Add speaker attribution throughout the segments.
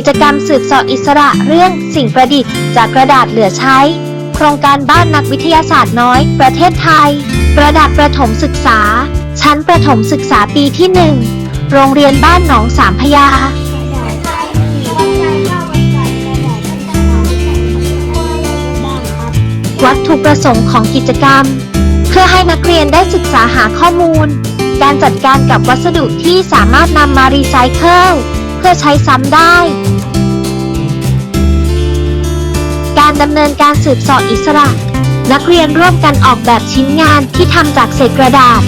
Speaker 1: กิจกรรมสืบสาะอิสระเรื่องสิ่งประดิษฐ์ จากกระดาษเหลือใช้ โครงการบ้านนักวิทยาศาสตร์น้อย ประเทศไทย ระดับประถมศึกษา ชั้นประถมศึกษาปีที่หนึ่งโรงเรียนบ้านหนองสามพยาวัตถุประสงค์ของกิจกรรม เพื่อให้นักเรียนได้ศึกษาหาข้อมูล การจัดการกับวัสดุที่สามารถนำมารีไซเคิล เพื่อใช้ซ้ำได้ การดำเนินการสืบสอบอิสระ นักเรียนร่วมกันออกแบบชิ้นงานที่ทำจากเศษกระดาษ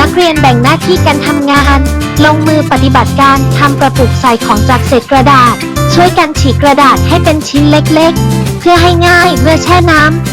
Speaker 1: นักเรียนแบ่งหน้าที่กันทำงาน ลงมือปฏิบัติการทำกระปุกใส่ของจากเศษกระดาษ ช่วยกันฉีกกระดาษให้เป็นชิ้นเล็กๆ เพื่อให้ง่ายเมื่อแช่น้ำ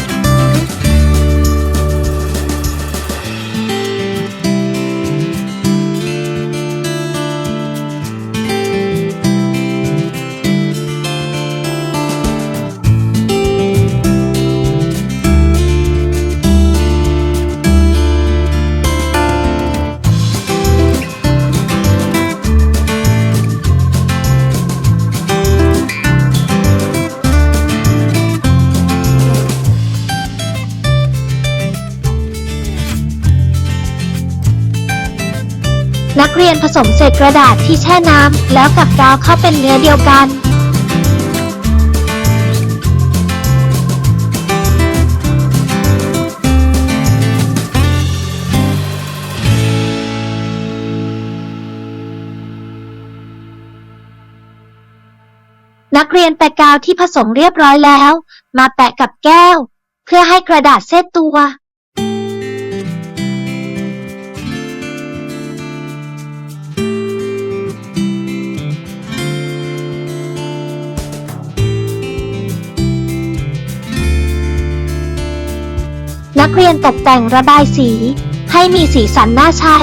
Speaker 1: นักเรียนผสมเศษกระดาษที่แช่น้ำแล้วกับกาวเข้าเป็นเนื้อเดียวกัน นักเรียนแปะกาวที่ผสมเรียบร้อยแล้ว มาแปะกับแก้ว เพื่อให้กระดาษเซตตัว นักเรียนตกแต่งระบายสี ให้มีสีสันน่าใช้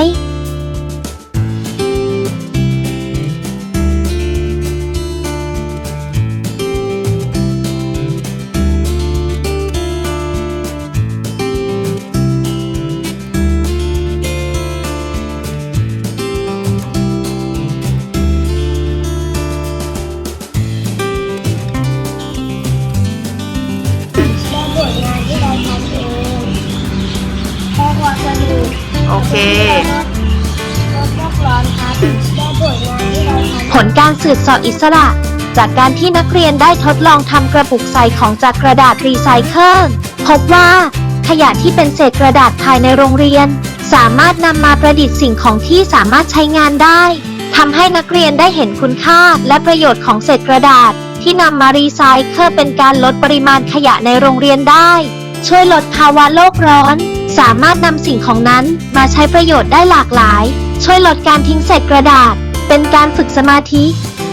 Speaker 2: โอเค
Speaker 3: ลดโลกร้อนครับและผลงานที่เราทำ
Speaker 1: ผลการสืบเสอบอิสระ จากการที่นักเรียนได้ทดลองทำกระปุกใส่ของจากกระดาษรีไซเคิลพบว่า ขยะที่เป็นเศษกระดาษภายในโรงเรียน สามารถนำมาประดิษฐ์สิ่งของที่สามารถใช้งานได้ทำให้นักเรียนได้เห็นคุณค่าและประโยชน์ของเศษกระดาษ ที่นำมารีไซเคิลเป็นการลดปริมาณขยะในโรงเรียนได้ ช่วยลดภาวะโลกร้อน สามารถนำสิ่งของนั้นมาใช้ประโยชน์ได้หลากหลาย ช่วยลดการทิ้งเศษกระดาษ เป็นการฝึกสมาธิ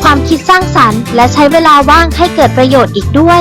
Speaker 1: ความคิดสร้างสรรค์ และใช้เวลาว่างให้เกิดประโยชน์อีกด้วย